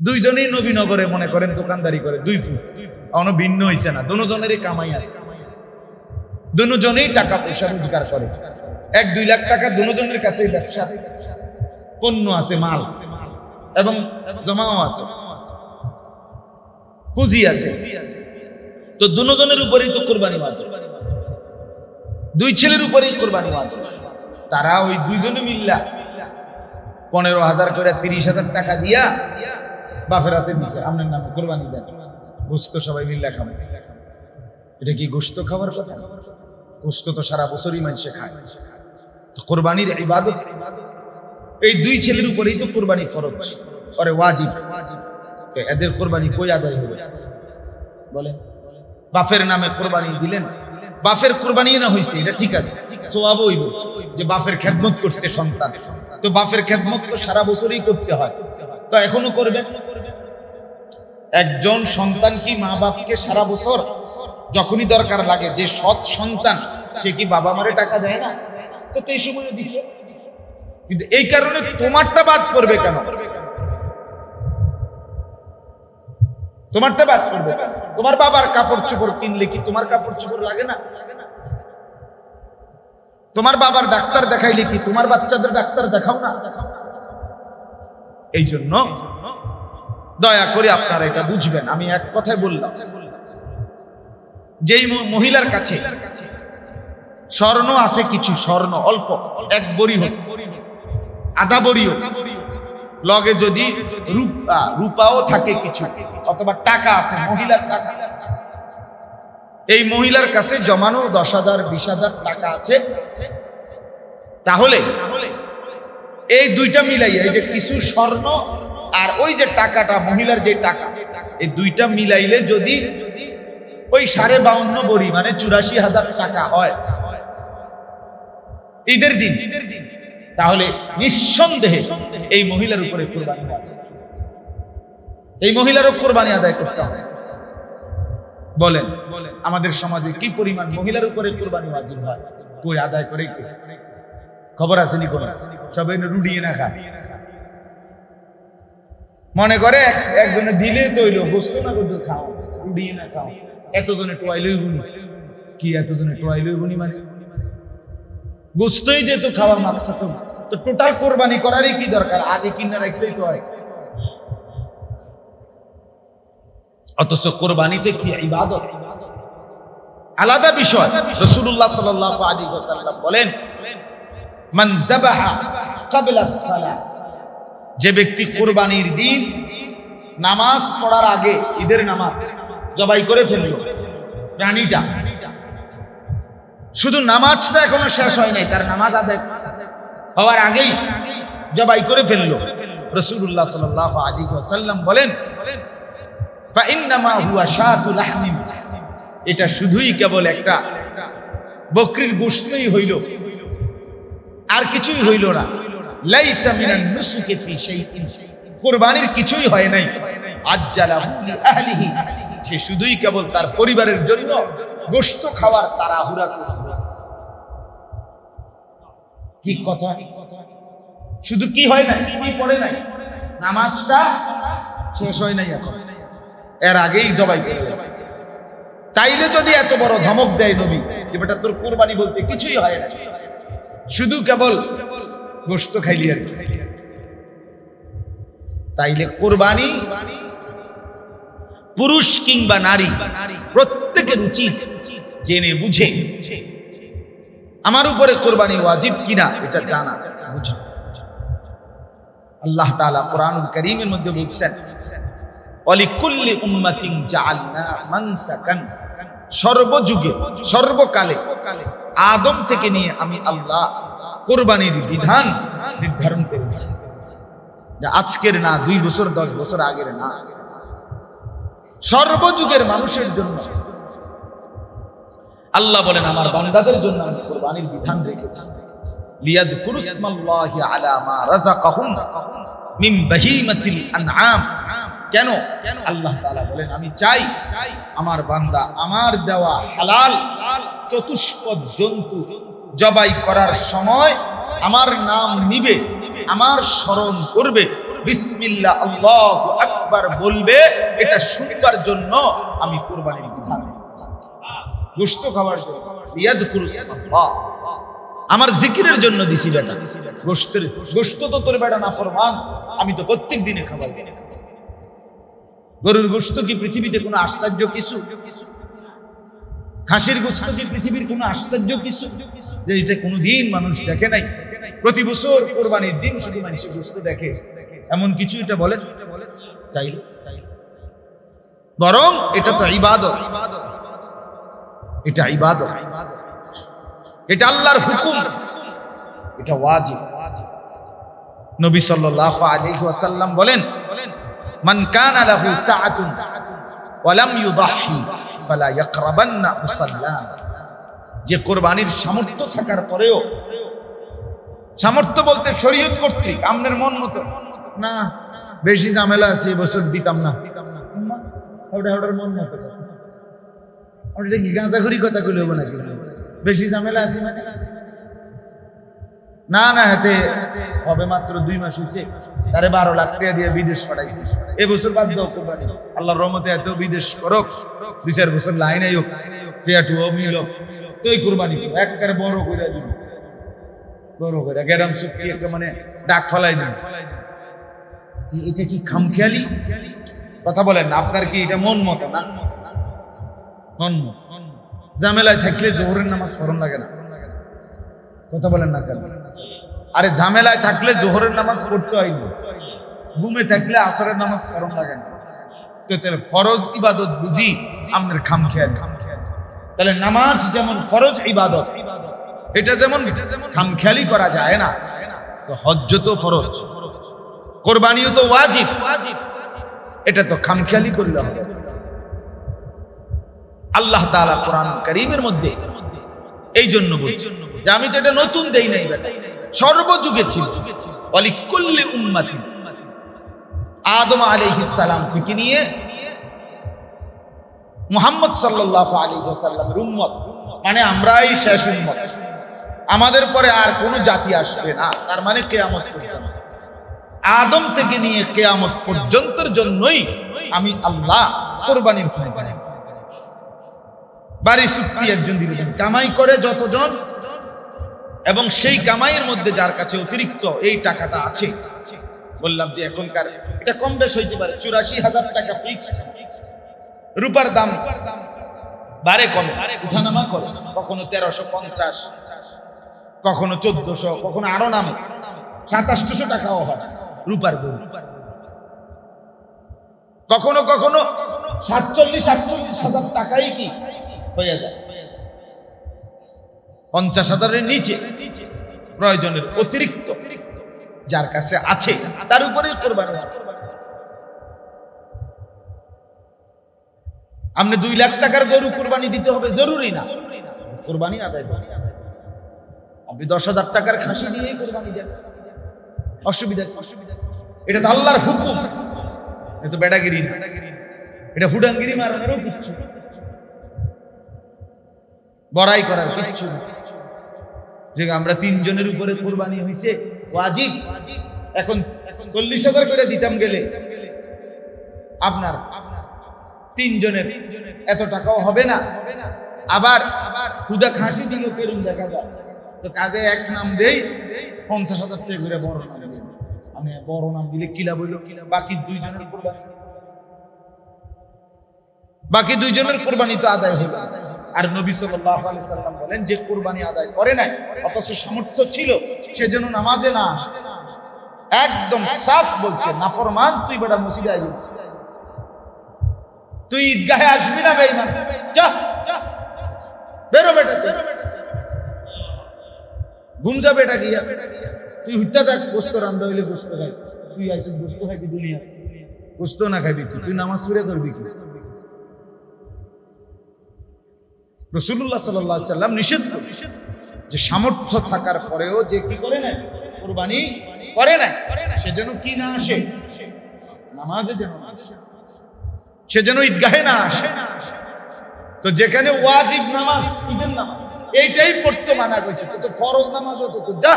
দুইজনেই নবীনগরে মনে করেন দোকানদারি করে, দুই ফুট। এখনও ভিন্ন হইছে না, দুজনেরই কামাই আছে। দুজনেই টাকা পয়সা রোজগার করে। এক, দুই লাখ টাকা দুজনের কাছে ব্যবসা। পণ্য আছে, মাল। এবং জমাও আছে। পুঁজি আছে। তো দুজনের উপরেই তো কোরবানি মাত্র দুই ছেলের উপরেই কোরবানি মাত্র তারা ওই দুইজনে মিল্লা। পনেরো হাজার করে তিরিশ হাজার টাকা দিয়া বাফের হাতে দিছে আপনার নামে কোরবানি দেন গোস্ত সবাই মিল্লা খাবে। এটা কি গোস্ত খাবার কথা? গোস্ত তো সারা বছরই মানুষে খায়। তো কোরবানির ইবাদত, এই দুই ছেলের উপরেই তো কোরবানি ফরজ। করে ওয়াজিব। এদের কোরবানি কই আদায় হবে? বলেন। বাফের নামে কোরবানি দিলেন। বাফের কোরবানি না হইছে, এটা ঠিক আছে। সোয়াব হইব যে বাফের খেদমত করছে সন্তান। তো বাফের খেদমত তো সারা বছরই করতে হয়। তো এখনও করবেন একজন সন্তান কি মা বাপকে সারা বছর যখনই দরকার লাগে, যে সৎ সন্তান, সে কি বাবা মারে টাকা দেয় না? তো তো এই সময় দিচ্ছ কিন্তু এই কারণে তোমারটা বাদ পড়বে কেন? তোমারটা বাদ পড়বে। তোমার বাবার কাপড় চোপড় কিনলে কি তোমার কাপড় চোপড় লাগে না? তোমার বাবার ডাক্তার দেখাইলে কি তোমার বাচ্চাদের ডাক্তার দেখাও না দেখাও না? এই জন্য দয়া করে আপনারা এটা বুঝবেন। আমি এক কথায় বললাম, যেই মহিলার কাছে স্বর্ণ আছে কিছু স্বর্ণ, অল্প, এক বড়ি হোক, আধা বড়ি হোক, লগে যদি রূপা রূপাও থাকে কিছু, অথবা টাকা আছে, মহিলার টাকা। এই মহিলার কাছে জমানো দশ হাজার, বিশ হাজার টাকা আছে। তাহলে এই দুইটা মিলাইয়া, এই যে কিছু স্বর্ণ আর ওই যে টাকাটা, মহিলার যে টাকা, এই দুইটা মিলাইলে যদি ওই সাড়ে বাউন্ন বড়ি মানে চুরাশি হাজার টাকা হয় ঈদের দিন, তাহলে নিঃসন্দেহে এই মহিলার উপরে কোরবানি এই মহিলারও কোরবানি আদায় করতে হবে। বলেন, আমাদের সমাজে কি পরিমাণ মহিলার উপরে কোরবানি আদায় করে। খবর আছে নি কোন? সবাই রুডিয়ে না খায়। মনে করে এক- একজনে দিলে তৈল বসত না করতো খাও, রুডিয়ে না খাও। এতজনে টোয়াইলই গুনি কি এতজনে টোয়াইলই গুনি মানে? গোস্তই যেহেতু খাওয়ার মাকসা তো তো টোটাল কোরবানি করারই কি দরকার? আগে কিনে রাখলেই তো হয়। অথচ কোরবানি তো একটি ইবাদত। আলাদা বিষয়। রসুল্লাহ সাল্লাহ আলী ওয়াসাল্লাম বলেন যে ব্যক্তি কোরবানির দিন নামাজ পড়ার আগে ঈদের নামাজ জবাই করে ফেলল, প্রাণীটা। শুধু নামাজটা এখনও শেষ হয় নাই, তার নামাজ আদায় হওয়ার আগেই জবাই করে ফেলল। রসুল্লাহ সাল্লাহ আলী ওয়াসাল্লাম বলেন এটা শুধুই কেবল একটা বকরির গোশতই হইল আর কিছুই হইল না। লাইসা মিনান নুসুকি ফি শাইইন। কুরবানির কিছুই হয় নাই। আজ্জালাহু আহলিহি সে শুধুই কেবল তার পরিবারের জন্য গোশত খাওয়ার তাড়াহুড়া করল কি কথা? শুধু কি হয় নাই? পড়ে নাই? নামাজটা শেষ হয় নাই এখন। এর আগেই জবাই করে তাইলে যদি এত বড় ধমক দেয় নবী, যে তোর কোরবানি বলতে কিছুই হয় না। শুধু কেবল গোস্ত খাইলি আর তাইলে কোরবানি পুরুষ কিংবা নারী প্রত্যেকের উচিত জেনে বুঝে আমার উপরে কোরবানি ওয়াজিব কিনা এটা জানা আল্লাহ তাআলা কোরআনুল করিমের মধ্যে বলছেন, অলিকুল্লি উম্মাতিন জাআলনা মানসাকান। সর্বযুগে, সর্বকালে আদম থেকে নিয়ে আমি আল্লাহ কোরবানির বিধান নির্ধারণ করেছি। আজকের না, দুই বছর, দশ বছর আগের না। সর্বযুগের মানুষের জন্য। আল্লাহ বলেন, আমার বান্দাদের জন্য আমি কোরবানির বিধান রেখেছি। লিয়াদকুরু ইসমাল্লাহি আলা মা রাযাকাহুম মিন বাহিমাতিল আনআম। কেন? কেন আল্লাহ তাআলা বলেন, আমি চাই চাই আমার বান্দা আমার দেওয়া হালাল চতুষ্পদ জন্তু জবাই করার সময় আমার নাম নিবে, আমার স্মরণ করবে। বিসমিল্লাহ, আল্লাহু আকবার বলবে, এটা শুনবার জন্য আমি কোরবানির বিধান। গোশত খাওয়ার জন্য। আমার জিকিরের জন্য দিছি বেটা। গোশতের গোশত তো তোর বেটা না ফরমান আমি তো প্রত্যেক দিনে খাবার দিনে গরুর গোশত কি পৃথিবীতে কোনো আশ্চর্য কিছু? খাসির গোশত কি পৃথিবীর কোনো আশ্চর্য কিছু? যে এটা কোনো দিন মানুষ দেখে নাই। প্রতি বছর কোরবানির দিন শুধু মানুষ গোশত দেখে। এমন কিছু এটা বলেন তাই বরং এটা তো ইবাদত। এটা ইবাদত। এটা আল্লাহর হুকুম। এটা ওয়াজিব। নবী সাল্লাল্লাহু আলাইহি ওয়াসাল্লাম বলেন বলেন যে কোরবানির সামর্থ্য থাকার পরেও সামর্থ্য বলতে শরীয়ত কর্তৃক আমনের মন মতো, না, বেশি ঝামেলা আছে এবছর দিতাম না। ওটা ওটার মন মতো গাঁজাখুরি কথা কইলে নাকি? বেশি ঝামেলা আছে মানে? না না হাতে হবে মাত্র দুই মাস হয়েছে তারে বারো লাখ টাকা দিয়ে বিদেশ পাঠাইছি। এবছর বাদ দাও কোরবানি আল্লাহর রহমতে এত বিদেশ করক দুই চার বছর লাইনে হোক পেয়াটু হোক মিল হোক তুই কোরবানি কর, একবারে বড় করে দিন বড় করে গেরাম সুক্তি একটা মানে ডাক ফলাই দিন। এটা কি খামখেয়ালি? কথা বলেন না আপনার কি এটা মন মতো না? মন মতো। ঝামেলায় থাকলে জোহরের নামাজ ফরন লাগে না। কথা বলেন না কেন? আরে ঝামেলায় থাকলে জোহরের নামাজ পড়তে হয়নি ঘুমে থাকলে আসরের নামাজ ফরন লাগে না। তো তাহলে ফরজ ইবাদত বুঝি আপনার খাম খেয়াল। তাহলে নামাজ যেমন ফরজ ইবাদত, এটা যেমন খাম খেয়ালি করা যায় না। তো হজ্জ তো ফরজ, কোরবানিও তো ওয়াজিব। এটা তো খামখেয়ালি করলে হবে। আল্লাহ তাআলা কোরআন করিমের মধ্যে, এই জন্য বলছি যে আমি তো এটা নতুন দেই নাই বেটা। সর্বযুগে ছিল। অলিকুল্লি উম্মাতি। আদম সালাম থেকে নিয়ে মুহাম্মদ সাল্লাল্লাহু আলাইহি ওয়াসাল্লামের উম্মত। মানে আমরাই শেষ উম্মত। আমাদের পরে আর কোনো জাতি আসবে না। তার মানে কেয়ামত পর্যন্ত। আদম থেকে নিয়ে কেয়ামত পর্যন্তের জন্যই আমি আল্লাহ কোরবানি বাড়ি চুক্তি একজন দিল। কামাই করে যতজন এবং সেই কামাইয়ের মধ্যে যার কাছে অতিরিক্ত এই টাকাটা আছে, বললাম যে এখনকার এটা কম বেশ হইতে পারে, চুরাশি হাজার টাকা ফিক্স রূপার দাম বারে কম, উঠানামা করে। কখনো তেরোশো পঞ্চাশ, কখনো চোদ্দশো, কখনো আরও নামে। সাতাশশো টাকাও হয় রূপার গরু কখনো কখনো সাতচল্লিশ, আটচল্লিশ হাজার টাকাই কি হয়ে যায়। পঞ্চাশ হাজারের নিচে প্রয়োজনের অতিরিক্ত যার কাছে আছে, তার কোরবানি আপনি দুই লাখ টাকার গরু কোরবানি দিতে হবে, জরুরি না কোরবানি আদায়। আপনি দশ হাজার টাকার খাসি দিয়েই কোরবানি দেন অসুবিধা? এটা তো আল্লাহর হুকুম এটা তো বেটাগিরি না। এটা ফুডাঙ্গিরি মারানোরও কিচ্ছু। বড়াই করার কিচ্ছু যে আমরা তিনজনের উপরে কোরবানি হয়েছে ওয়াজিব। এখন চল্লিশ হাজার করে দিতাম গেলে আপনার তিনজনের এত টাকাও হবে না। আবার আবার হুদা খাসি দিল পেরুন দেখা যায়। তো কাজে এক নাম দেই, পঞ্চাশ হাজার টাকা করে বড় নাম আমি বড় নাম দিলে কিলা বইল কিলা বাকি দুইজনের কোরবানি। বাকি দুইজনের কোরবানি তো আদায় হলো আর নবী সাল্লাম বলেন, যে কোরবানি আদায় করে নাই, অথচ সামর্থ্য ছিল, সে যেন নামাজে না আসে। একদম সাফ বলছে, নাফরমান, তুই বেটা আইবি। তুই ঈদগাহে আসবি না বেঈমান? বেরো বেটা তুই। ঘুম যা বেটা গিয়া। তুই হুইতা থাক গোস্ত রান্ধা হইলে গোস্ত খাই তুই আইছিস গোস্ত খাইতে দুনিয়া। গোস্ত না খাইবি তুই নামাজ সুরে করবি কি? রসুল্লাহ সাল্লাহ সাল্লাম নিষেধ যে সামর্থ্য থাকার পরেও যে কি করে না কোরবানি করে না সে যেন কি না আসে নামাজে যেন। সে যেন ঈদগাহে না আসে। তো যেখানে ওয়াজিব নামাজ ঈদের নামাজ এইটাই পড়তে মানা করেছে। তো তো ফরজ নামাজ হতো তো যা।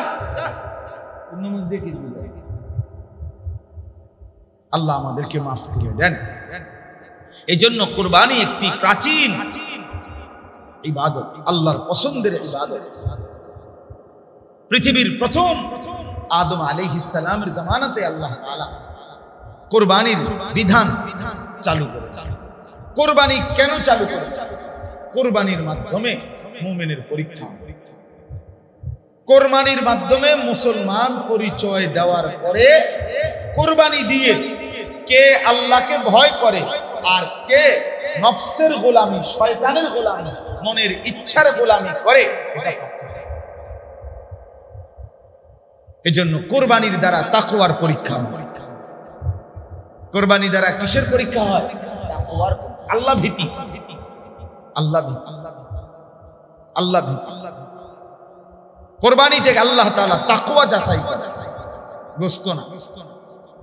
নামাজ দিয়ে কি? আল্লাহ আমাদেরকে মাফ করে দেন। এই জন্য কোরবানি একটি প্রাচীন। ইবাদত, আল্লাহর পছন্দের ইবাদত। পৃথিবীর প্রথম আদম আলাইহিসসালামের জামানাতে আল্লাহ তাআলা কোরবানির বিধান বিধান চালু করেছে কোরবানি কেন চালু করেছে কোরবানির মাধ্যমে মুমিনের পরীক্ষা। কোরবানির মাধ্যমে মুসলমান পরিচয় দেওয়ার পরে কোরবানি দিয়ে কে আল্লাহকে ভয় করে আর কে নফসের গোলামি, শয়তানের গোলামি মনের ইচ্ছার গোলামি করে। এজন্য কোরবানির দ্বারা তাকওয়ার পরীক্ষা কোরবানি দ্বারা কিসের পরীক্ষা হয়? আল্লাহ ভীতি। আল্লাহ ভীতি। আল্লাহ ভীতি। কোরবানি থেকে আল্লাহ তাআলা তাকওয়া যাচাই করে। গোস্ত না।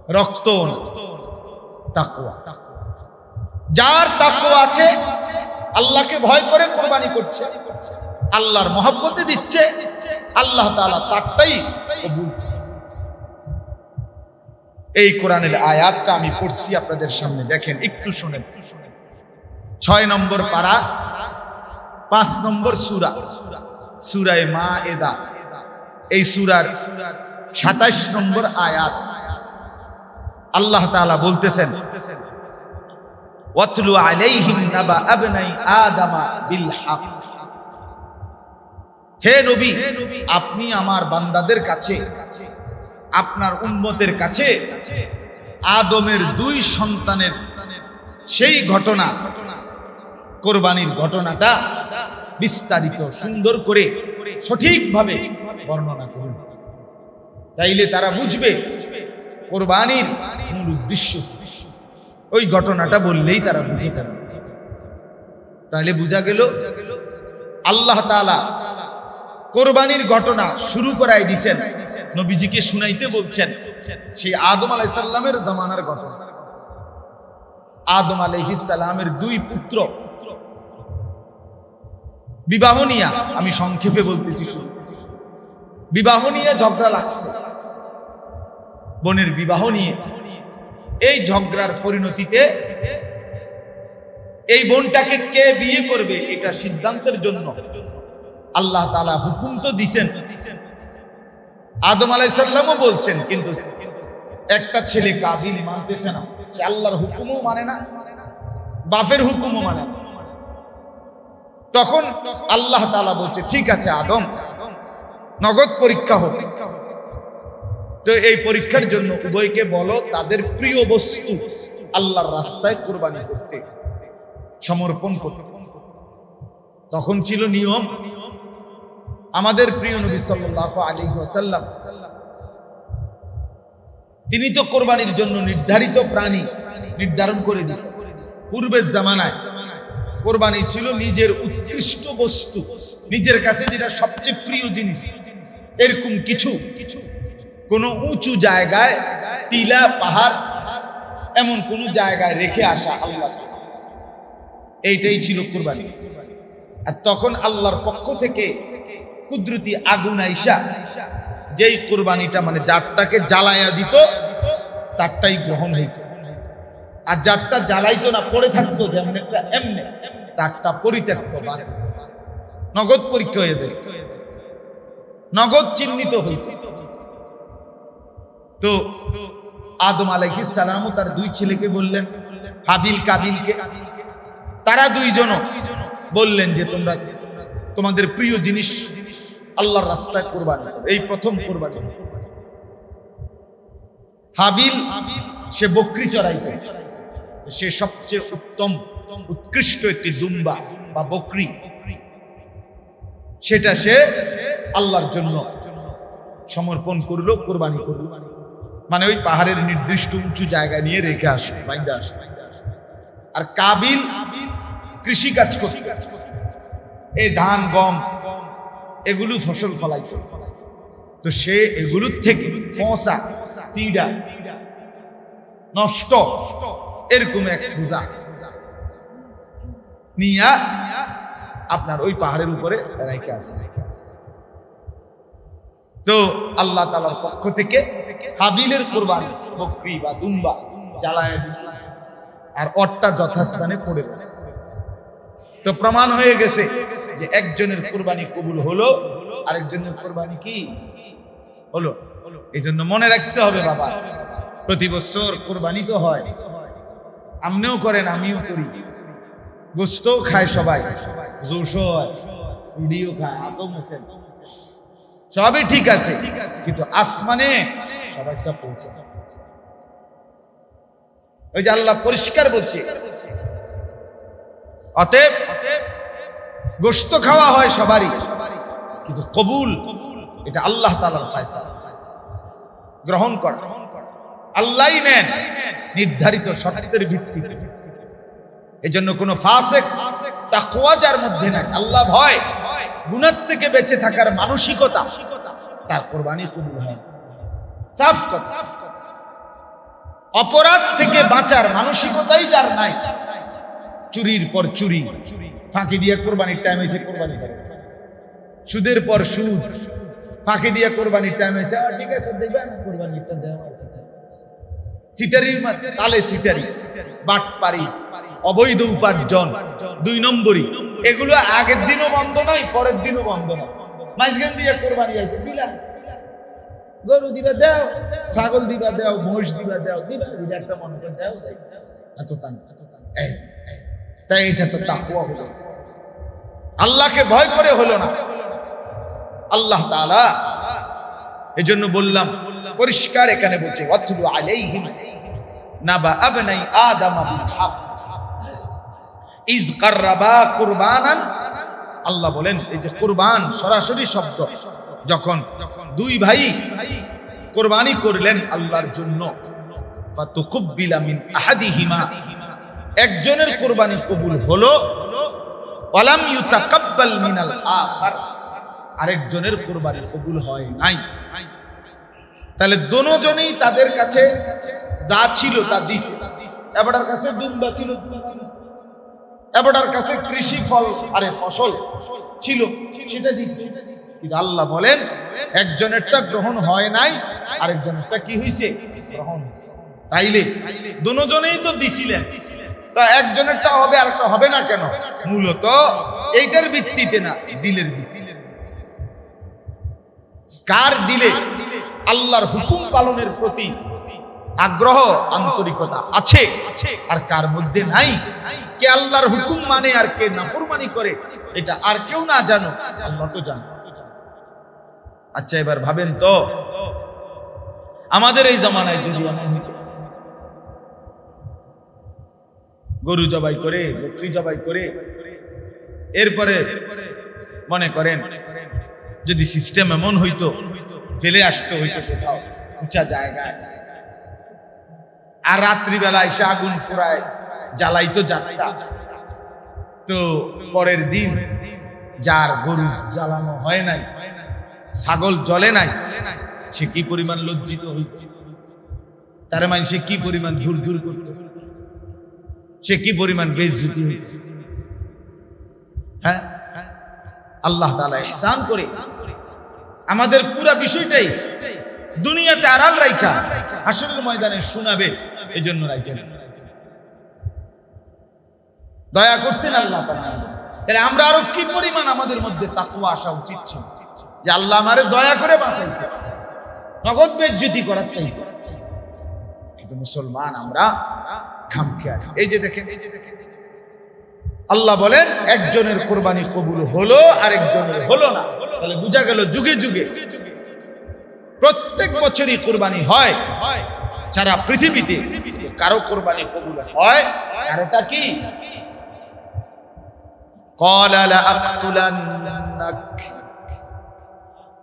রক্ত না। তাকওয়া। যার তাকওয়া আছে আল্লাহকে ভয় করে কোরবানি করছে। আল্লাহর মহব্বতে দিচ্ছে। আল্লাহ তাআলা তারটাই এই কোরআনের আয়াতটা আমি পড়ছি আপনাদের সামনে, দেখেন, একটু শোনেন। ছয় নম্বর পারা, পাঁচ নম্বর সুরা, সুরায় মা এদা এই সুরার সাতাইশ নম্বর আয়াত। আল্লাহ তাআলা বলতেছেন ওয়াতলু আলাইহিম নাবা আবনাই আদামা বিল হে নবী, আপনি আমার বান্দাদের কাছে, আপনার উম্মতের কাছে আদমের দুই সন্তানের সেই ঘটনা, কোরবানির ঘটনাটা বিস্তারিত, সুন্দর করে, সঠিকভাবে বর্ণনা করুন। তাইলে তারা বুঝবে, কোরবানির মূল উদ্দেশ্য ওই ঘটনাটা বললেই তারা বুঝে তারা। তাহলে বোঝা গেল, আল্লাহ তাআলা কোরবানির ঘটনা শুরু করাই দিছেন। নবীজিকে শুনাইতে বলছেন, সেই আদম আলাইসাল্লামের জামানার ঘটনা। আদম আলাইহিসাল্লামের দুই পুত্র। বিবাহ নিয়া, আমি সংক্ষেপে বলতেছি শুধু। বিবাহ নিয়ে ঝগড়া লাগছে। বোনের বিবাহ নিয়ে এই ঝগড়ার পরিণতিতে এই বোনটাকে কে বিয়ে করবে এটা সিদ্ধান্তের জন্য আল্লাহ তালা হুকুম তো দিছেন। আদম আলাইসাল্লামও বলছেন, কিন্তু একটা ছেলে কাবিল মানতেছে না। সে আল্লাহর হুকুমও মানে না, বাপের হুকুমও মানে না। তখন আল্লাহ তালা বলছে, ঠিক আছে আদম, নগদ পরীক্ষা হোক। তো এই পরীক্ষার জন্য উভয়কে বলো, তাদের প্রিয় বস্তু আল্লাহর রাস্তায় কোরবানি করতে, সমর্পণ করতে। তখন ছিল নিয়ম, আমাদের প্রিয় নবী সাল্লাহ আলী ওয়াসাল্লাম, তিনি তো কোরবানির জন্য নির্ধারিত প্রাণী নির্ধারণ করে দিয়েছেন। পূর্বের জামানায় কোরবানি ছিল নিজের উৎকৃষ্ট বস্তু, নিজের কাছে যেটা সবচেয়ে প্রিয় জিনিস। এরকম কিছু কিছু কোন উঁচু জায়গায় টিলা, পাহাড়, এমন কোন জায়গায় রেখে আসা আল্লাহ। এইটাই ছিল কোরবানি। আর তখন আল্লাহর পক্ষ থেকে কুদরতি আগুন আইসা যেই কোরবানিটা মানে যারটাকে জ্বালায়া দিত, তারটাই গ্রহণ হইত। আর যারটা জ্বালাইতো না, পড়ে থাকতো যেমন একটা এমনি, তারটা পরিত্যক্ত নগদ পরীক্ষা হয়ে যায়। নগদ চিহ্নিত হইত। তো আদম সালামও তার দুই ছেলেকে বললেন, হাবিল, কাবিলকে। তারা দুইজন বললেন যে তোমরা তোমাদের প্রিয় জিনিস আল্লাহর রাস্তায় কোরবানি করো। এই প্রথম কোরবানি। হাবিল, সে বকরি চড়াইত। সে সবচেয়ে উত্তম, উৎকৃষ্ট একটি দুম্বা বা বকরি। সেটা সে আল্লাহর জন্য সমর্পণ করল, কোরবানি করল। মানে ওই পাহাড়ের নির্দিষ্ট উঁচু জায়গা নিয়ে রেখে আসলো আর কাবিল কৃষি কাজ করত। এই ধান, গম, এগুলো ফসল ফলাই তো সে এগুলোর থেকে পচা চিড়া নষ্ট এরকম এক সুজা নিয়া আপনার ওই পাহাড়ের উপরে রেখে আসছে তো আল্লাহ তালার পক্ষ থেকে হাবিলের কোরবানি, বকরি বা দুম্বা জ্বালায় দিছে। আর অটটা যথাস্থানে পড়ে গেছে। তো প্রমাণ হয়ে গেছে যে একজনের কোরবানি কবুল হলো, আরেকজনের কোরবানি কি হলো? এই জন্য মনে রাখতে হবে বাবা, প্রতি বছর কোরবানি তো হয়। আপনিও করেন, আমিও করি। গোস্তও খায় সবাই জোশও হয় রুডিও খায় হাতও মুছেন। সবই ঠিক আছে। কিন্তু আসমানে সবাইটা পৌঁছে। ওই যে আল্লাহ পরিষ্কার বলছে। অতএব গোস্ত খাওয়া হয় সবারই। কিন্তু কবুল এটা আল্লাহ তালার ফায়সালা। গ্রহণ কর। আল্লাহ নেন। নির্ধারিত শর্তের ভিত্তিতে। এই জন্য কোনো ফাসেক তাকওয়া যার মধ্যে নাই। আল্লাহ ভয়। গুনার থেকে বেঁচে থাকার মানসিকতা তার কোরবানি কবুল হয়। অপরাধ থেকে বাঁচার মানসিকতাই যার নাই চুরির পর চুরি ফাঁকি দিয়ে কোরবানির টাইম এসে কোরবানি সুদের পর সুদ ফাঁকি দিয়ে কোরবানির টাইম "আহ, ঠিক আছে দেবে না কোরবানিটা দেওয়া অবৈধ উপার্জন দুই নম্বরই। এগুলো আগের দিনও বন্ধ নাই, পরের দিনও বন্ধ নাই। মাঝখান দিয়ে কোরবানি আছে, দিলা। গরু দিবা দাও, ছাগল দিবা দাও মহিষ দিবা দাও, দিবা। দিবা একটা মনে করে দাও এত তান এত তান। এই। তাই এটা তো তাকুয়া হলো আল্লাহকে ভয় করে হলো না। আল্লাহ তাআলা এজন্য বললাম, পরিষ্কার এখানে বলছে, ওয়াতলু আলাইহিম নাবা আবনাই আদম বিল আল্লাহ বলেন, এই যে কুরবান সরাসরি শব্দ। যখন দুই ভাই কোরবানি করলেন আল্লাহর জন্য একজনের কোরবানি কবুল হলো আরেকজনের কোরবানি কবুল হয় নাই। তাহলে দোনোজনেই তাদের কাছে যা ছিল তা দিছে। এবাটার কাছে দুম্বা ছিল। এবাটার কাছে কৃষি ফল, আরে ফসল ছিল, সেটা দিছে কিন্তু আল্লাহ বলেন, একজনেরটা গ্রহণ হয় নাই, আরেকজনেরটা কি হইছে? গ্রহণ হইছে। তাইলে দুজনেই তো দিছিলেন। তা একজনেরটা হবে আর একটা হবে না কেন? মূলত এইটার ভিত্তিতে না, দিলের ভিত্তিতে। কার দিলে? আল্লাহর হুকুম পালনের প্রতি। আগ্রহ আন্তরিকতা আছে। আর কার মধ্যে নাই? কে আল্লাহর হুকুম মানে আর কে নাফরমানি করে? এটা আর কেউ না জানো আল্লাহ তো জানো। আচ্ছা এবার ভাবেন তো আমাদের এই জামানায় যদি গরু জবাই করে বকরি জবাই করে এরপরে মনে করেন যদি সিস্টেম এমন হইতো ফেলে আসতে হইতো কোথাও উঁচা জায়গায়। আর রাত্রিবেলা এসে আগুন ফুরায় জ্বালাইতো যাত্রা। তো পরের দিন যার গরু জ্বালানো হয় নাই, ছাগল জ্বলে নাই, সে কি পরিমাণ লজ্জিত হইত? তার মানে সে কি পরিমাণ ধুর ধুর করত? সে কি পরিমাণ বেজ্জুতি হইত? হ্যাঁ? আল্লাহ তালা ইহসান করে আমাদের পুরা বিষয়টাই দুনিয়াতে আড়াল রাইখা, হাসরের ময়দানে শোনাবে, এজন্য রাইখা দয়া করছেন আল্লাহ তাহলে আমরা আরও কি পরিমাণ আমাদের মধ্যে তাকওয়া আসা উচিত ছিল? যে আল্লাহ আমারে দয়া করে বাঁচাইছে। নগদ বেজ্জুতি করার চাই কিন্তু মুসলমান আমরা খামখেয়া এই যে দেখেন এই যে দেখেন, আল্লাহ বলেন, একজনের কোরবানি কবুল হলো, আরেকজনের হলো না। তাহলে বোঝা গেল যুগে যুগে প্রত্যেক বছরই কোরবানি হয়। সারা পৃথিবীতে কারও কোরবানি কবুল হয়। কারোটা কি?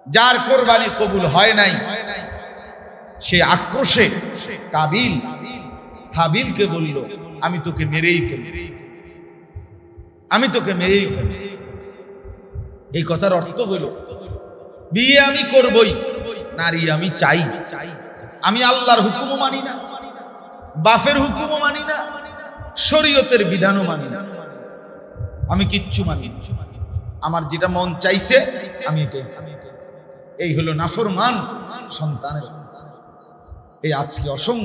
যার কোরবানি কবুল হয় নাই, সে আক্রোশে কাবিল হাবিলকে বলল, আমি তোকে মেরেই আমি তোকে মেরেই এই কথার অর্থ হইল, বিয়ে আমি করবই। নারী আমি চাই। আমি আল্লাহর হুকুমও মানি না বাফের হুকুমও মানি না, শরীয়তের বিধানও মানি না। আমি কিচ্ছু মানি আমার যেটা মন চাইছে, আমি এটাই এই হলো নাফরমান সন্তানের। এই আজকে অসংখ্য